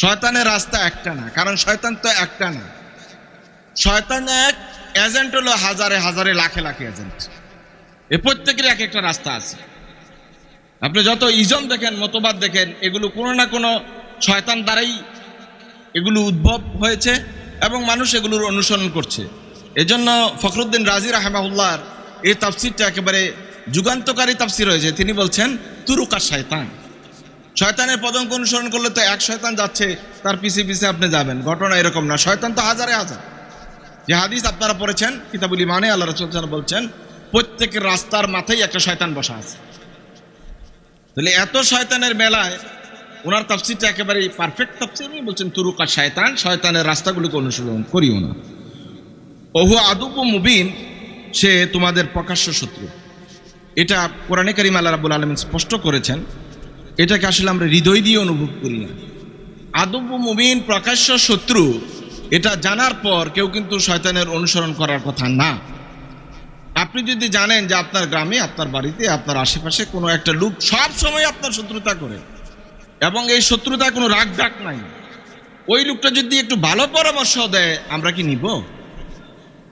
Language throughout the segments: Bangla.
শয়তানের রাস্তা একটা না, কারণ শয়তান তো একটা না। শয়তান এক এজেন্ট হলো হাজারে হাজারে, লাখে লাখে এজেন্ট এ প্রত্যেকের এক একটা রাস্তা আছে। আপনি যত ইজম দেখেন, মতবাদ দেখেন, এগুলো কোনো না কোনো শয়তান দ্বারাই এগুলো উদ্ভব হয়েছে এবং মানুষ এগুলোর অনুসরণ করছে। এজন্য ফখরুদ্দিন রাজি রাহেমাহুল্লাহর এই তাফসিরটা একেবারে যুগান্তকারী তাফসির হয়েছে। তিনি বলছেন, তুরুকা শয়তান। শয়তানের পদঙ্ক অনুসরণ করলে তো এক শয়তান যাচ্ছে, তার পিছে পিছে আপনি যাবেন। ঘটনা এরকম না। শয়তান তো হাজারে হাজার। যে হাদিস আপনারা পড়েছেন, কিতাবুল ইমানে আল্লাহ রসুল বলছেন, প্রত্যেকের রাস্তার মাথায় একটা শয়তান বসা আছে। তাহলে এত শয়তানের মেলায় ওনার তাফসিরটা একেবারে পারফেক্ট তাফসির। উনি বলছেন, তুরুকা শয়তান, শয়তানের রাস্তাগুলোকে অনুসরণ করিও না। ওহু আদুব মুবিন, সে তোমাদের প্রকাশ্য শত্রু। এটা কোরআনে কারিম আল্লাহ রাবুল আলমিন স্পষ্ট করেছেন। এটাকে আসলে আমরা হৃদয় দিয়ে অনুভব করি না। আদব মুবিন প্রকাশ্য শত্রু, এটা জানার পর কেউ কিন্তু শয়তানের অনুসরণ করার কথা না। আপনি যদি জানেন যে আপনার গ্রামে, আপনার বাড়িতে, আপনার আশেপাশে কোনো একটা লোক সব সময় আপনার শত্রুতা করে এবং এই শত্রুতা কোনো রাগ ডাক নাই। ওই লোকটা যদি একটু ভালো পরামর্শ দেয়, আমরা কি নিব?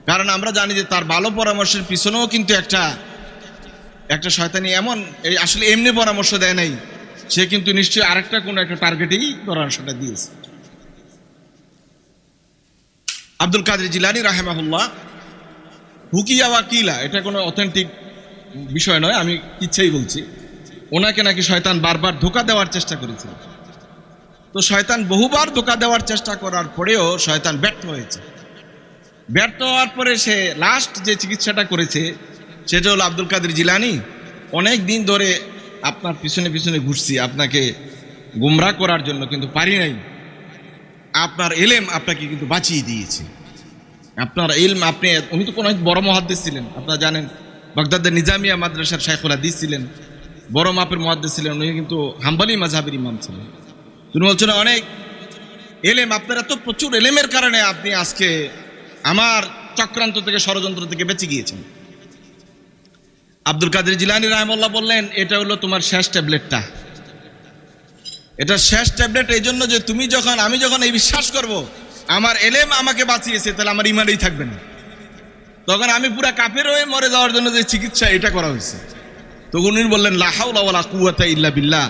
কারণ আমরা জানি যে তার ভালো পরামর্শের পিছনেও কিন্তু একটা একটা শয়তানি এমন আসলে এমনি পরামর্শ দেয় নাই। সে কিন্তু নিশ্চয়ই আরেকটা কোনো একটা টার্গেটেই পরামর্শটা দিয়েছে। আব্দুল কাদের জিলানি রাহেমাহুল্লাহ হুকিয়া ওয়াকিলা, এটা কোনো অথেন্টিক বিষয় নয়, আমি ইচ্ছেই বলছি। ওনাকে নাকি শয়তান বারবার ধোকা দেওয়ার চেষ্টা করেছিল। তো শয়তান বহুবার ধোকা দেওয়ার চেষ্টা করার পরেও শয়তান ব্যর্থ হয়েছে। ব্যর্থ হওয়ার পরে সে লাস্ট যে চিকিৎসাটা করেছে, সেটা হলো আব্দুল কাদের জিলানি। অনেক দিন ধরে আপনার পিছনে পিছনে ঘুরছি, আপনাকে গুমরা করার জন্য কিন্তু পারি নাই। আপনার এলেম আপনাকে কিন্তু বাঁচিয়ে দিয়েছে। আপনার ইলম আপনি, উনি তো কোনো বড় মহাদ্দেশ ছিলেন, আপনারা জানেন। বাগদাদের নিজামিয়া মাদ্রাসার শাইখুল হাদিস ছিলেন, বড় মাপের মহাদ্দেশ ছিলেন, উনি কিন্তু হাম্বালি মাঝহাবের ইমাম ছিলেন। তিনি বলছেন, অনেক এলেম, আপনার এত প্রচুর এলেমের কারণে আপনি আজকে আমার চক্রান্ত থেকে, ষড়যন্ত্র থেকে বেঁচে গিয়েছেন। আব্দুল কাদের জিলানি রাহমল্লাহ বললেন, এটা হলো তোমার শেষ ট্যাবলেটটা। এটা শেষ ট্যাবলেট এই জন্য যে তুমি যখন, আমি যখন এই বিশ্বাস করব, আমার এলেম আমাকে বাঁচিয়েছে, তাহলে আমার ইমানেই থাকবে না। তখন আমি পুরা কাপের হয়ে মরে যাওয়ার জন্য যে চিকিৎসা এটা করা হয়েছে। তখন উনি বললেন লাহাউলা কুয়াতা ইল্লা বিল্লাহ।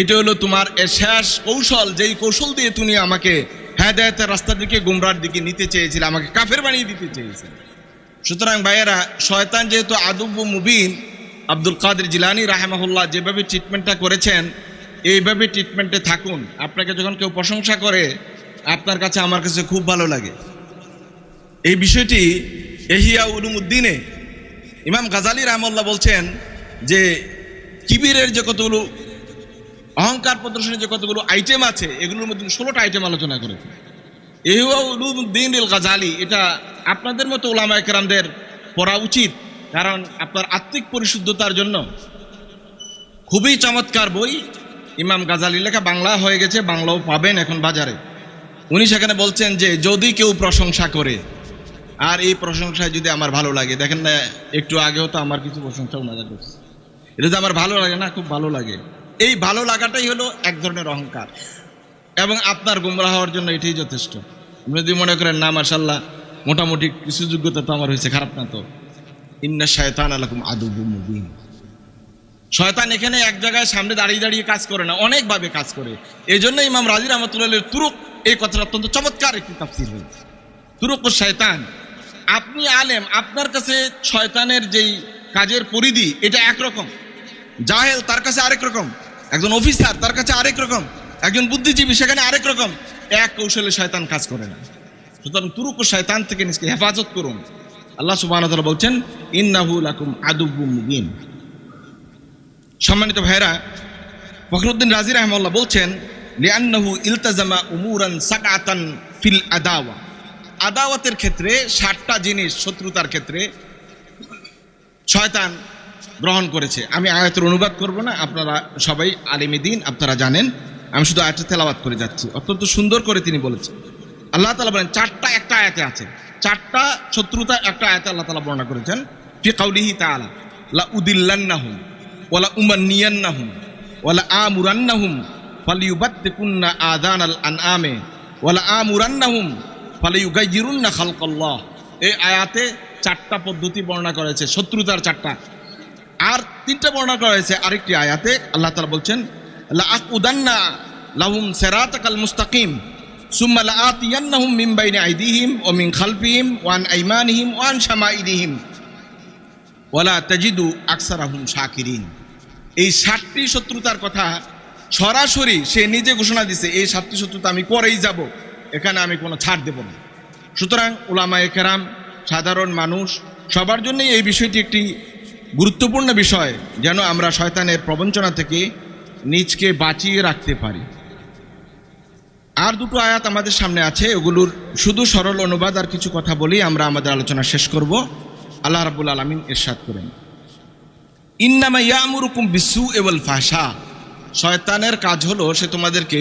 এটা হলো তোমার শেষ কৌশল, যেই কৌশল দিয়ে তুমি আমাকে হেদায়তের রাস্তার দিকে, গুমরার দিকে নিতে চেয়েছিলে, আমাকে কাফের বানিয়ে দিতে চেয়েছিলে। সুতরাং ভাইয়েরা, শয়তান যেহেতু আদব মুবিন, আব্দুল কাদের জিলানি রাহেমাহুল্লাহ যেভাবে ট্রিটমেন্টটা করেছেন, এইভাবে ট্রিটমেন্টে থাকুন। আপনাকে যখন কেউ প্রশংসা করে, আপনার কাছে আমার কাছে খুব ভালো লাগে। এই বিষয়টি এহিয়া উলুমুদ্দিনে ইমাম গাজালি রহমল্লাহ বলছেন যে, কিবিরের যে কতগুলো, অহংকার প্রদর্শনের যে কতগুলো আইটেম আছে, এগুলোর মধ্যে ষোলোটা আইটেম আলোচনা করেছে এহিয়া উলুমুদ্দিন গাজালি এটা আপনাদের মতো ওলামা একরামদের পড়া উচিত, কারণ আপনার আত্মিক পরিশুদ্ধতার জন্য খুবই চমৎকার বই ইমাম গাজালি লেখা, বাংলা হয়ে গেছে, বাংলাও পাবেন এখন বাজারে। উনি সেখানে বলছেন যে, যদি কেউ প্রশংসা করে, আর এই প্রশংসায় যদি আমার ভালো লাগে, দেখেন না, একটু আগেও তো আমার কিছু প্রশংসা ওনারা করছে। এটা তো আমার ভালো লাগে না, খুব ভালো লাগে। এই ভালো লাগাটাই হলো এক ধরনের অহংকার এবং আপনার গুমরা হওয়ার জন্য এটাই যথেষ্ট। আপনি যদি মনে করেন, না মার্শাল্লাহ মোটামুটি কিছু যোগ্যতা তো আমার হয়েছে, খারাপ না তো। ইন্না শায়তান আলাকুম আদুবু মুবিন। শয়তান এখানে এক জায়গায় সামনে দাঁড়িয়ে দাঁড়িয়ে কাজ করে না, অনেকভাবে কাজ করে। এই জন্য ইমাম রাজি রহমতুল্লাহ তুরুক এই কথাটা অত্যন্ত চমৎকার একটি তাফসির হয়েছে। তুরুক ও শয়তান, আপনি আলেম, আপনার কাছে শয়তানের যেই কাজের পরিধি, এটা একরকম। জাহেল তার কাছে আরেক রকম, একজন অফিসার তার কাছে আরেক রকম, একজন বুদ্ধিজীবী সেখানে আরেক রকম। এক কৌশলে শয়তান কাজ করে না। সুতরাং তুরুক শয়তান থেকে নিজকে হেফাজত করুন। আল্লাহ সুবাহ বলছেন ইন্নাহুল আকুম আদুবু মুবিন। সম্মানিত ভাইরা ফখরুদ্দিন রাজি রহমাল্লাহ বলছেন লিয়ান্নাহু ইলতাজামা উমুরান সাকাতান ফিল আদাওয়া। আদাওয়াতের ক্ষেত্রে ষাটটা জিনিস শত্রুতার ক্ষেত্রে শয়তান গ্রহণ করেছে। আমি আয়াতের অনুবাদ করব না, আপনারা সবাই আলিমী দিন, আপনারা জানেন। আমি শুধু আয়াতের তেলাবাদ করে যাচ্ছি। অত্যন্ত সুন্দর করে তিনি বলেছেন। আল্লাহ তালা বলেন, চারটা একটা আয়াতে আছে। চারটা শত্রুতা একটা আয়াতে আল্লাহ তালা বর্ণনা করেছেন। ফি কাউলিহি তাআলা, লা উদিল্লান্নাহুম ওয়ালা উমান্নিয়ান্নাহুম ওয়ালা আমুরান্নাহুম ফালিউবাত্তিকুন্না আদান আল আনআমে ওয়ালা আমুরান্নাহুম ফালিউগাইয়িরুন্না খালকাল্লাহ। এই আয়াতে চারটা পদ্ধতি বর্ণনা করেছে, শত্রুতার চারটা। আর তিনটা বর্ণনা করা হয়েছে আরেকটি আয়াতে, আল্লাহ তাআলা বলছেন, লা আকুদান্না লাহুম সিরাতাকাল মুস্তাকিম সুম্মা লা আতিয়ান্নাহুম মিন বাইনি আইদিহিম ওয়া মিন খালফিহিম ওয়া আন আইমানিহিম ওয়া আন শামাইলিহিম ওয়ালা তাজিদু আকসারাহুম শাকিরিন এই সাতটি শত্রুতার কথা সরাসরি সে নিজে ঘোষণা দিছে, এই সাতটি শত্রুতা আমি করেই যাব, এখানে আমি কোনো ছাড় দেব না। সুতরাং ওলামায়ে কেরাম, সাধারণ মানুষ, সবার জন্যই এই বিষয়টি একটি গুরুত্বপূর্ণ বিষয়, যেন আমরা শয়তানের প্রবঞ্চনা থেকে নিজকে বাঁচিয়ে রাখতে পারি। আর দুটো আয়াত আমাদের সামনে আছে ওগুলোর শুধু সরল অনুবাদ আর কিছু কথা বলেই আমরা আমাদের আলোচনা শেষ করব। আল্লাহ রাবুল আলমিন এরশাদ করেন। ইন্নামা ইয়ামুরুকুম বিসু এবল ফাশা শয়তানের কাজ হলো সে তোমাদেরকে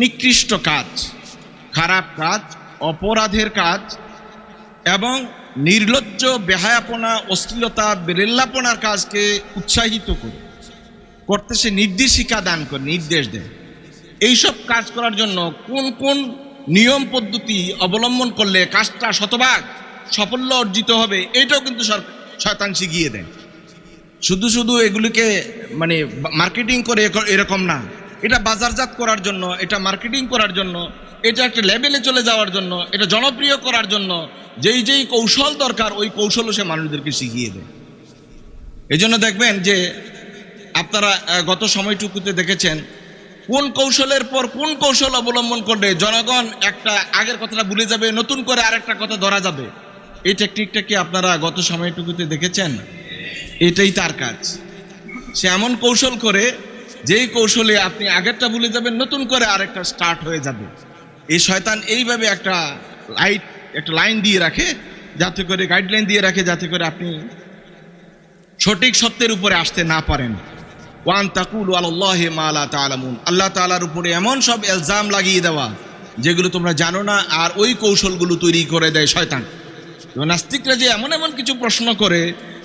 নিকৃষ্ট কাজ, খারাপ কাজ, অপরাধের কাজ এবং নির্লজ্জ, বেহায়াপনা, অশ্লীলতা, বেরেল্লাপনার কাজকে উৎসাহিত করে, করতে সে নির্দেশিকা দান করে, নির্দেশ দেয়। এইসব কাজ করার জন্য কোন কোন নিয়ম পদ্ধতি অবলম্বন করলে কাজটা শতভাগ সাফল্য অর্জিত হবে, এটাও কিন্তু শয়তান শিখিয়ে দেয়। শুধু শুধু এগুলিকে মানে মার্কেটিং করে এরকম না, এটা বাজারজাত করার জন্য, এটা মার্কেটিং করার জন্য, এটা একটা লেভেলে চলে যাওয়ার জন্য, এটা জনপ্রিয় করার জন্য, যেই যেই কৌশল দরকার, ওই কৌশলও সে মানুষদেরকে শিখিয়ে দেয়। এই জন্য দেখবেন যে আপনারা গত সময়টুকুতে দেখেছেন কোন কৌশলের পর কোন কৌশল অবলম্বন করলে জনগণ একটা আগের কথাটা ভুলে যাবে, নতুন করে আরেকটা কথা ধরা যাবে। এই টেকনিকটা কি আপনারা গত সময়টুকুতে দেখেছেন? এটাই তার কাজ। সে এমন কৌশল করে, যেই কৌশলে আপনি আগেরটা ভুলে যাবেন, নতুন করে আরেকটা স্টার্ট হয়ে যাবে। এই শয়তান এইভাবে একটা লাইট একটা লাইন দিয়ে রাখে, যাতে করে গাইডলাইন দিয়ে রাখে, যাতে করে আপনি সঠিক সত্যের উপরে আসতে না পারেন। ওয়ান তাকুল আল্লাহ মালা তালামুন আল্লাহ তালার উপরে এমন সব এলজাম লাগিয়ে দেওয়া, যেগুলো তোমরা জানো না, আর ওই কৌশলগুলো তৈরি করে দেয় শয়তান। নাস্তিকরা যে এমন এমন কিছু প্রশ্ন করে,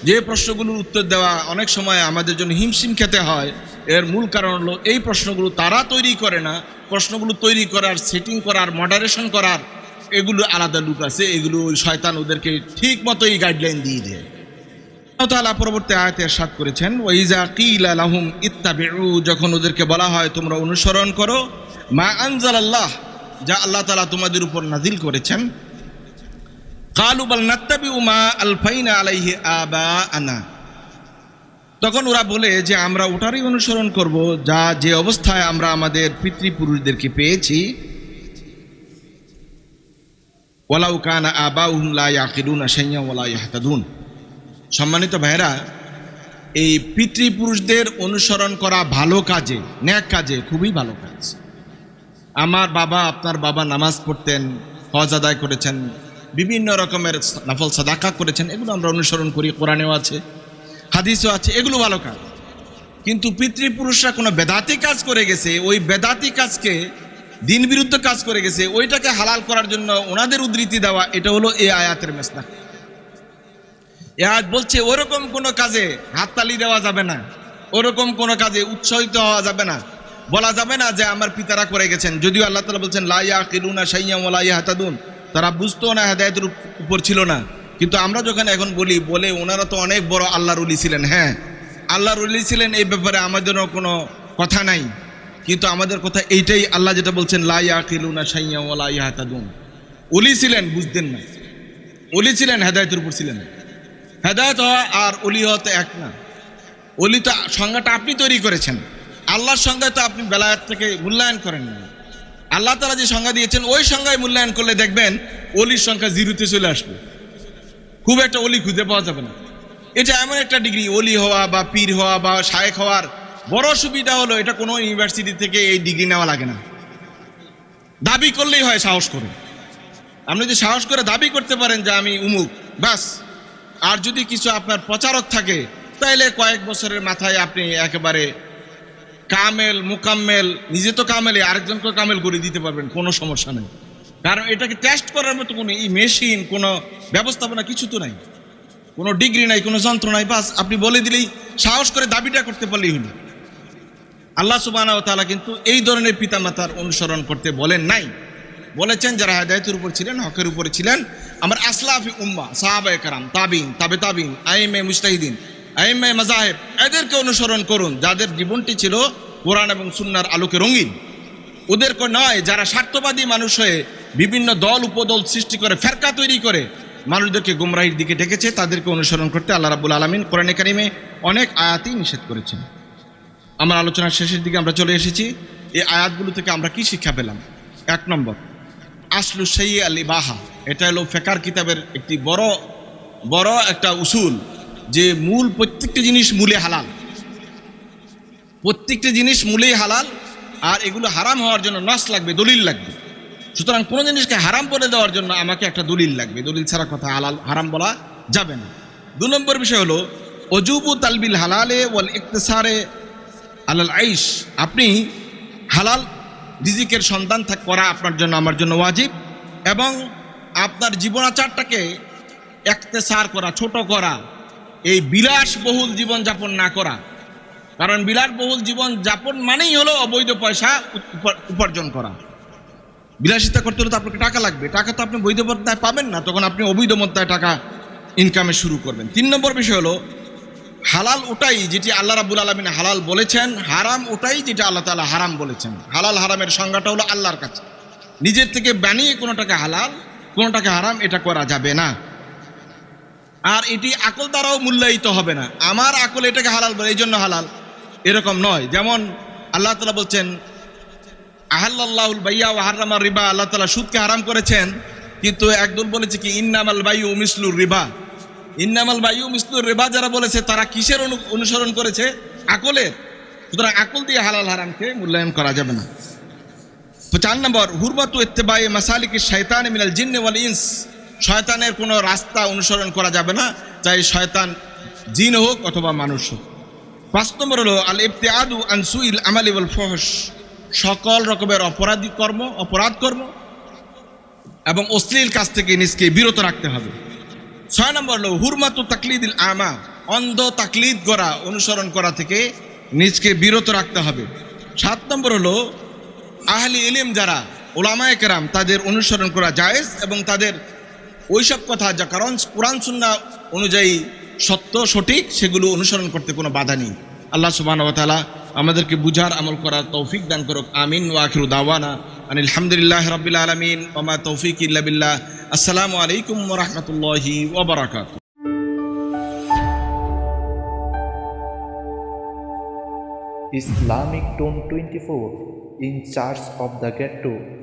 যে প্রশ্নগুলোর উত্তর দেওয়া অনেক সময় আমাদের জন্য হিমশিম খেতে হয়। এর মূল কারণ হলো, এই প্রশ্নগুলো তারা তৈরি করে না। প্রশ্নগুলো তৈরি করার সেটিং করার মডারেশন করার, এগুলো আলাদা লুক আছে। এগুলো শয়তান ওদেরকে ঠিক মতোই গাইডলাইন দিয়ে দেয়। আল্লাহ পরবর্তী আয়াতে সাত করেছেন ওয়াইজা কিলা লাহুম ইত্তাবিউ যখন ওদেরকে বলা হয়, তোমরা অনুসরণ করো। মা আনজালাল্লাহ, যা আল্লাহ তাআলা তোমাদের উপর নাজিল করেছেন। কালু বাল নাত্তাবিউ মা আলফাইনা আলাইহি আবাআনা তখন ওরা বলে যে, আমরা ওটারই অনুসরণ করব, যা যে অবস্থায় আমরা আমাদের পিতৃপুরুষদেরকে পেয়েছি। ওয়ালাউ কানা আবাউহুম লা ইয়াকিলুনা শাইয়্যান ওয়ালা ইয়াহতাদুন সম্মানিত ভাইরা এই পিতৃপুরুষদের অনুসরণ করা ভালো কাজে, ন্যাক কাজে খুবই ভালো কাজ। আমার বাবা, আপনার বাবা নামাজ পড়তেন, হজ আদায় করেছেন, বিভিন্ন রকমের নাফল সাদাকা করেছেন, এগুলো আমরা অনুসরণ করি, কোরআনেও আছে, হাদিসও আছে, এগুলো ভালো কাজ। কিন্তু পিতৃপুরুষরা কোনো বেদাতি কাজ করে গেছে, ওই বেদাতি কাজকে দিন বিরুদ্ধ কাজ করে গেছে, ওইটাকে হালাল করার জন্য ওনাদের উদ্ধৃতি দেওয়া, এটা হলো এই আয়াতের মেসনা এ আয়াত বলছে, ওরকম কোনো কাজে হাততালি দেওয়া যাবে না। ওরকম কোনো কাজে উৎসাহিত হওয়া যাবে না। বলা যাবে না যে আমার পিতারা করে গেছেন। যদিও আল্লাহ তালা বলছেন লাইয়া কিলুনা সাইয়া ওলাইয়া হাতাদুন তারা বুঝতো না হেদায়তের উপর ছিল না। কিন্তু আমরা যখন এখন বলি, বলে ওনারা তো অনেক বড় আল্লাহর উলি ছিলেন। হ্যাঁ আল্লাহর উলি ছিলেন এই ব্যাপারে আমাদেরও কোনো কথা নাই। কিন্তু আমাদের কথা এইটাই আল্লাহ যেটা বলছেন লাইয়া কিলুনা সাইয়া ওলাইয়া হাতাদুন উলি ছিলেন, বুঝতেন না। উলি ছিলেন, হেদায়তের উপর ছিলেন। না হেদায়ত হওয়া আর অলি হওয়া তো এক না। অলি তো সংজ্ঞাটা আপনি তৈরি করেছেন। আল্লাহর সংজ্ঞা তো আপনি বেলায়াত থেকে মূল্যায়ন করেন না। আল্লাহ তারা যে সংজ্ঞা দিয়েছেন, ওই সংজ্ঞায় মূল্যায়ন করলে দেখবেন অলির সংখ্যা জিরোতে চলে আসবে। খুব একটা অলি খুঁজে পাওয়া যাবে না। এটা এমন একটা ডিগ্রি অলি হওয়া বা পীর হওয়া বা শায়েক হওয়ার বড় সুবিধা হলো, এটা কোনো ইউনিভার্সিটি থেকে এই ডিগ্রি নেওয়া লাগে না। দাবি করলেই হয় সাহস করে। আপনি যদি সাহস করে দাবি করতে পারেন যে আমি উমুক বাস আর যদি কিছু আপনার প্রচারক থাকে, তাইলে কয়েক বছরের মাথায় আপনি একেবারে কামেল, মুকাম্মেল, নিজে তো কামেলে আরেকজনকে কামেল করে দিতে পারবেন, কোনো সমস্যা নেই। কারণ এটাকে টেস্ট করার মতো কোনো এই মেশিন কোনো ব্যবস্থাপনা কিছু তো নাই। কোনো ডিগ্রি নাই, কোনো যন্ত্র নাই, বাস আপনি বলে দিলেই সাহস করে দাবিটা করতে পারলেই হলো। আল্লাহ সুবাহ তালা কিন্তু এই ধরনের পিতামাতার অনুসরণ করতে বলেন নাই। বলেছেন, যারা হেদায়তের উপর ছিলেন, হকের উপরে ছিলেন আমার আসলাফি উম্মা সাহাবায়ে কারাম তাবিন, তাবে তাবিন, আইমে মুস্তাহিদিন আইমে মাজাহেব এদেরকে অনুসরণ করুন, যাদের জীবনটি ছিল কোরআন এবং সুন্নার আলোকে রঙিন। ওদেরকে নয়, যারা স্বার্থবাদী মানুষ হয়ে বিভিন্ন দল উপদল সৃষ্টি করে, ফেরকা তৈরি করে মানুষদেরকে গুমরাহির দিকে ডেকেছে, তাদেরকে অনুসরণ করতে আল্লাহ রাবুল আলমিন কোরআনে কারিমে অনেক আয়াতই নিষেধ করেছেন। আমার আলোচনার শেষের দিকে আমরা চলে এসেছি। এই আয়াতগুলো থেকে আমরা কি শিক্ষা পেলাম? এক নম্বর, আসলু সেই আলী বাহা এটা হলো ফেকার কিতাবের একটি বড় বড় একটা উসুল যে মূল প্রত্যেকটি জিনিস মূলে হালাল। প্রত্যেকটি জিনিস মূলেই হালাল আর এগুলো হারাম হওয়ার জন্য নস লাগবে, দলিল লাগবে। সুতরাং কোনো জিনিসকে হারাম বলে দেওয়ার জন্য আমাকে একটা দলিল লাগবে। দলিল ছাড়া কথা হালাল, হারাম বলা যাবে না। দু নম্বর বিষয় হলো, অজুবু তালবিল হালালে ওয়াল ইকতেসারে আলাল আইস আপনি হালাল রিজিকের সন্ধান করা আপনার জন্য, আমার জন্য ওয়াজিব এবং আপনার জীবনাচারটাকে একতেসার করা, ছোট করা, এই বিলাসবহুল জীবনযাপন না করা। কারণ বিলাসবহুল জীবন যাপন মানেই হলো অবৈধ পয়সা উপার্জন করা। বিলাসিতা করতে হলে তো আপনাকে টাকা লাগবে। টাকা তো আপনি বৈধ মদ্দায় পাবেন না, তখন আপনি অবৈধ মদ্দায় টাকা ইনকামে শুরু করবেন। তিন নম্বর বিষয় হলো, হালাল ওটাই যেটি আল্লাহ রাবুল আলমিন হালাল বলেছেন, হারাম ওটাই যেটা আল্লাহ তালা হারাম বলেছেন। হালাল হারামের সংজ্ঞাটা হলো আল্লাহর কাছে। নিজের থেকে বানিয়ে কোনোটাকে হালাল কোনোটাকে হারাম, এটা করা যাবে না। আর এটি আকল দ্বারাও মূল্যায়িত হবে না। আমার আকল এটাকে হালাল বলে এই জন্য হালাল। এরকম নয়। যেমন আল্লাহ তালা বলছেন আহাল্লাহুল বাইয়া ও হারামার রিবা। আল্লাহ তালা সুদকে হারাম করেছেন, কিন্তু একদল বলেছে কি, ইন্নামাল বাইউ মিসলুর রিবা। ইন্নামাল বাইউ মিসলুর রিবা যারা বলেছে, তারা কিসের অনু- অনুসরণ করেছে? আকলের। সুতরাং আকল দিয়ে হালাল হারামকে মূল্যায়ন করা যাবে না। তো চার নম্বর হুরমাতু ইত্তেবাই মাসালিকি শয়তান মিনাল জিন্নে ওয়াল ইনস। শয়তানের কোনো রাস্তা অনুসরণ করা যাবে না চাই শয়তান জিন হোক অথবা মানুষ হোক। পাঁচ নম্বর হলো আল ইবতিয়াদু আনসুইল আমালি ওয়াল ফহস সকল রকমের অপরাধী কর্ম, অপরাধ কর্ম এবং অশ্লীল কাজ থেকে নিজকে বিরত রাখতে হবে। ছয় নম্বর হলো, হুরমাতু তাকলিদিল আমা, অন্ধ তাকলিদ করা অনুসরণ করা থেকে নিজকে বিরত রাখতে হবে। সাত নম্বর হলো আহলি ইলিম যারা ওলামায়ে কেরাম, তাদের অনুসরণ করা জায়েজ এবং তাদের ওইসব কথা যা কারণ কোরআন সুন্না অনুযায়ী সত্য, সঠিক, সেগুলো অনুসরণ করতে কোনো বাধা নেই। আল্লাহ সুবাহ তাআলা আমাদেরকে বুঝার, আমল করার তৌফিক দান করুক। আমিন। ওয়াখিরু দাওয়ানা আনিল হামদুলিল্লাহ রাব্বিল আলামিন। ওমা তৌফিক ইল্লা বিল্লাহ। আসসালামু আলাইকুম রাহমাতুল্লাহি Islamic Tone 24 in charge of the ghetto